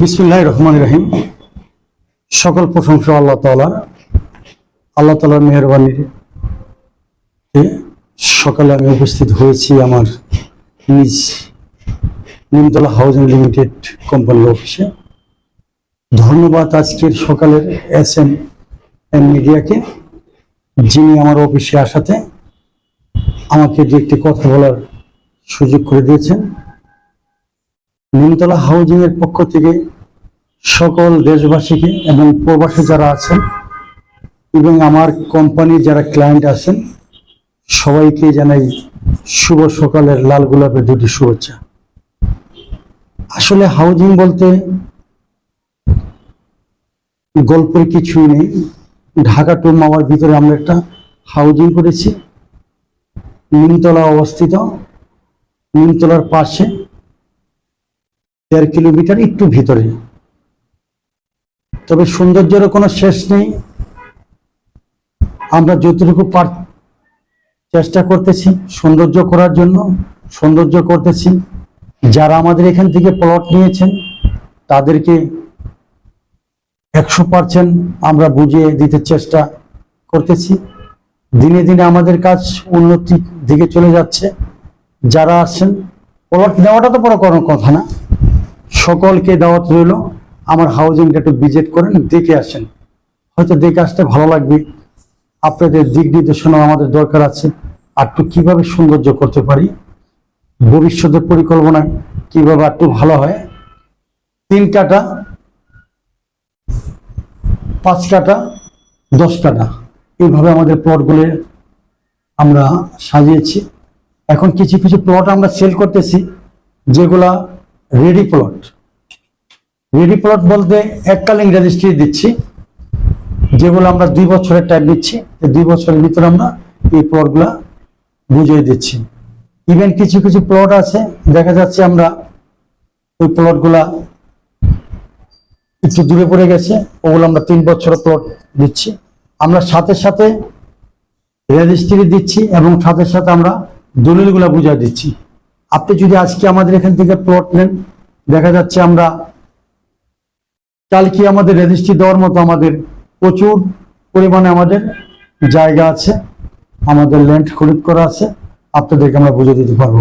বিসমুল্লাহ রহমান রহিম সকল প্রশংসা আল্লাহ তালার আল্লাহ তালার মেহরবানির সকালে আমি উপস্থিত হয়েছি আমার নিজ নিমতলা হাউজিং লিমিটেড কোম্পানির অফিসে। ধন্যবাদ আজকের সকালের এস এম এম মিডিয়াকে, যিনি আমার অফিসে আসাতে আমাকে দু একটি কথা বলার সুযোগ করে দিয়েছেন। নিমতলা হাউজিং এর পক্ষ থেকে সকল দেশবাসীকে এবং প্রবাসী যারা আছেন এবং আমার কোম্পানির যারা ক্লায়েন্ট আছেন, সবাইকে জানাই শুভ সকালের লাল গোলাপের দুটি শুভেচ্ছা। আসলে হাউজিং বলতে গল্পের কিছুই নেই। ঢাকা টু মামার ভিতরে আমরা একটা হাউজিং করেছি। নিমতলা অবস্থিত। নিমতলার পাশে দেড় কিলোমিটার একটু ভিতরে। তবে সৌন্দর্যেরও কোনো শেষ নেই। আমরা যতটুকু পার চেষ্টা করতেছি সৌন্দর্য করার জন্য, সৌন্দর্য করতেছি। যারা আমাদের এখান থেকে প্লট নিয়েছেন, তাদেরকে একশো পার্সেন্ট আমরা বুঝিয়ে দিতে চেষ্টা করতেছি। দিনে দিনে আমাদের কাজ উন্নতির দিকে চলে যাচ্ছে। যারা আসছেন প্লট নেওয়াটা তো বড় কোনো কথা না। সকলকে দাওয়াত রইল। আমার হাউজিংটা একটু ভিজিট করেন, দেখে আসেন। হয়তো দেখে আসতে ভালো লাগবে। আপনাদের দিক নির্দেশনা আমাদের দরকার আছে। আর একটু কীভাবে সৌন্দর্য করতে পারি? ভবিষ্যতের পরিকল্পনা কীভাবে একটু ভালো হয়? তিন কাটা পাঁচ কাটা দশ কাটা এইভাবে আমাদের প্লটগুলো আমরা সাজিয়েছি। এখন কিছু কিছু প্লট আমরা সেল করতেছি, যেগুলা রেডি প্লট রেডি প্লট বলতে এককালীন রেজিস্ট্রি দিচ্ছি, যেগুলো আমরা দুই বছরের টাইম দিচ্ছি দুই বছরের ভিতরে আমরা এই প্লটগুলা বুঝিয়ে দিচ্ছি। ইভেন কিছু কিছু প্লট আছে, দেখা যাচ্ছে আমরা ওই প্লটগুলা একটু দূরে পড়ে গেছে, ওগুলো আমরা তিন বছরের প্লট দিচ্ছি। আমরা সাথে সাথে রেজিস্ট্রি দিচ্ছি এবং সাথে সাথে আমরা দলিলগুলা বুঝিয়ে দিচ্ছি। আপনি যদি আজকে আমাদের এখান থেকে প্লট নেন, দেখা যাচ্ছে আমরা কালকে আমাদের রেজিস্ট্রি দেওয়ার মতো আমাদের প্রচুর পরিমাণে আমাদের জায়গা আছে, আমাদের ল্যান্ড খরিদ করা আছে। আপনাদেরকে আমরা বুঝে দিতে পারব।